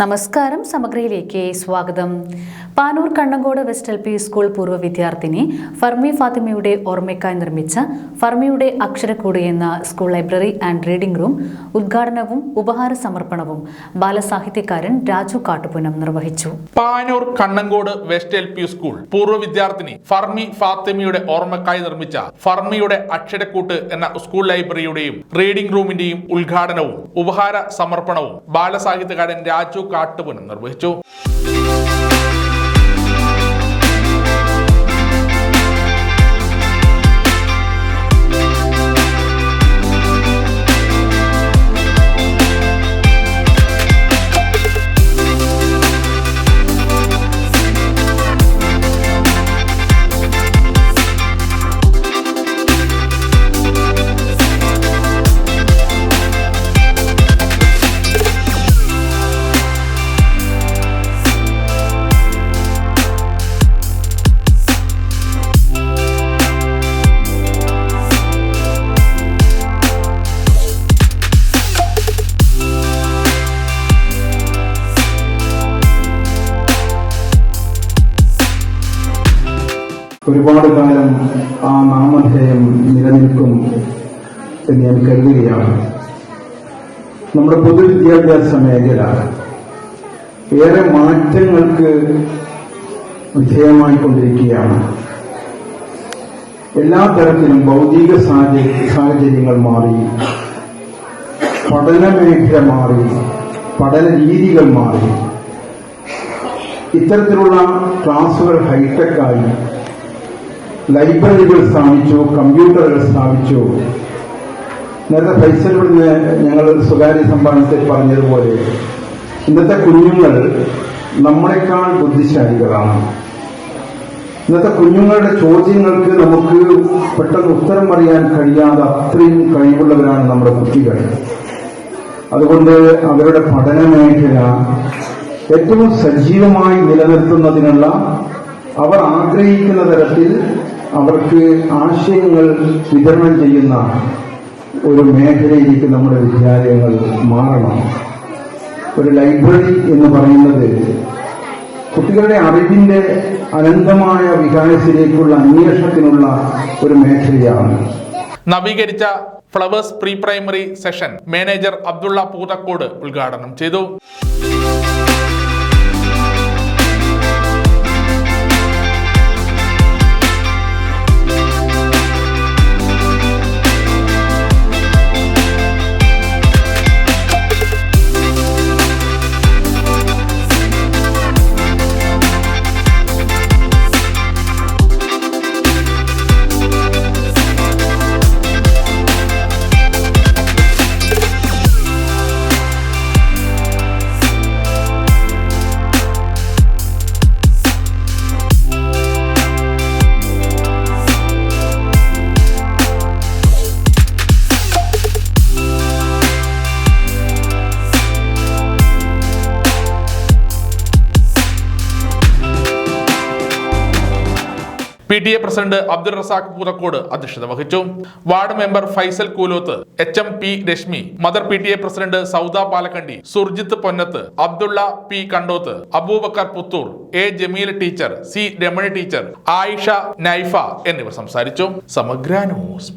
നമസ്കാരം സമഗ്രയിലേക്ക് സ്വാഗതം. Panoor Kannankode west L P school പൂർവ വിദ്യാർത്ഥിനി ഫർമി ഫാത്തിമയുടെ ഓർമ്മയ്ക്കായി നിർമ്മിച്ച ഫർമിയുടെ അക്ഷരക്കൂട് എന്ന school library and reading room ഉദ്ഘാടനവും ഉപഹാര സമർപ്പണവും ബാലസാഹിത്യകാരൻ രാജു കാട്ടുപുനം നിർവഹിച്ചു. Panoor Kannankode west L P school പൂർവ വിദ്യാർത്ഥിനി ഫർമി ഫാത്തിമയുടെ ഓർമ്മക്കായി നിർമ്മിച്ച ഫർമിയുടെ അക്ഷരക്കൂട്ട് എന്ന സ്കൂൾ ലൈബ്രറിയുടെയും റീഡിംഗ് റൂമിന്റെയും ഉദ്ഘാടനവും ഉപഹാര സമർപ്പണവും ബാലസാഹിത്യകാരൻ രാജു കാട്ടുപുനം നിർവഹിച്ചു. ഒരുപാട് കാലം ആ നാമധേയം നിലനിൽക്കും എന്ന് ഞാൻ കരുതുകയാണ്. നമ്മുടെ പൊതുവിദ്യാഭ്യാസ മേഖല ഏറെ മാറ്റങ്ങൾക്ക് വിധേയമായിക്കൊണ്ടിരിക്കുകയാണ്. എല്ലാ തരത്തിലും ഭൗതിക സാഹചര്യ സാഹചര്യങ്ങൾ മാറി പഠന മേഖല മാറി പഠന രീതികൾ മാറി. ഇത്തരത്തിലുള്ള ക്ലാസുകൾ ഹൈടെക്കായി ലൈബ്രറികൾ സ്ഥാപിച്ചു കമ്പ്യൂട്ടറുകൾ സ്ഥാപിച്ചു. നേരത്തെ ഫൈസൽ ഇവിടുന്ന് ഞങ്ങൾ സ്വകാര്യ സംഭാഷണത്തിൽ പറഞ്ഞതുപോലെ ഇന്നത്തെ കുഞ്ഞുങ്ങൾ നമ്മളെക്കാൾ ബുദ്ധിശാലികളാണ്. ഇന്നത്തെ കുഞ്ഞുങ്ങളുടെ ചോദ്യങ്ങൾക്ക് നമുക്ക് പെട്ടെന്ന് ഉത്തരം അറിയാൻ കഴിയാതെ അത്രയും കഴിവുള്ളവരാണ് നമ്മുടെ കുട്ടികൾ. അതുകൊണ്ട് അവരുടെ പഠന മേഖല ഏറ്റവും സജീവമായി നിലനിർത്തുന്നതിനുള്ള അവർ ആഗ്രഹിക്കുന്ന തരത്തിൽ അവർക്ക് ആശയങ്ങൾ വിതരണം ചെയ്യുന്ന ഒരു മേഖലയിലേക്ക് നമ്മുടെ വിദ്യാലയങ്ങൾ മാറണം. ഒരു ലൈബ്രറി എന്ന് പറയുന്നത് കുട്ടികളുടെ അറിവിന്റെ അനന്തമായ വികാസത്തിലേക്കുള്ള അന്വേഷണത്തിനുള്ള ഒരു മേഖലയാണ്. നവീകരിച്ച flowers pre primary session manager Abdulla Poothakkode ഉദ്ഘാടനം ചെയ്തു. P T A president Abdul Razak Poothakkode അധ്യക്ഷത വഹിച്ചു. Ward member Faisal Kooloth H M P Reshmi mother P T A president Sauda Palakkandi Surjith Ponnath Abdulla P Kandoth Aboobacker Puthur A Jameel teacher C Ramani teacher Ayisha Naifa എന്നിവർ സംസാരിച്ചു. സമഗ്ര news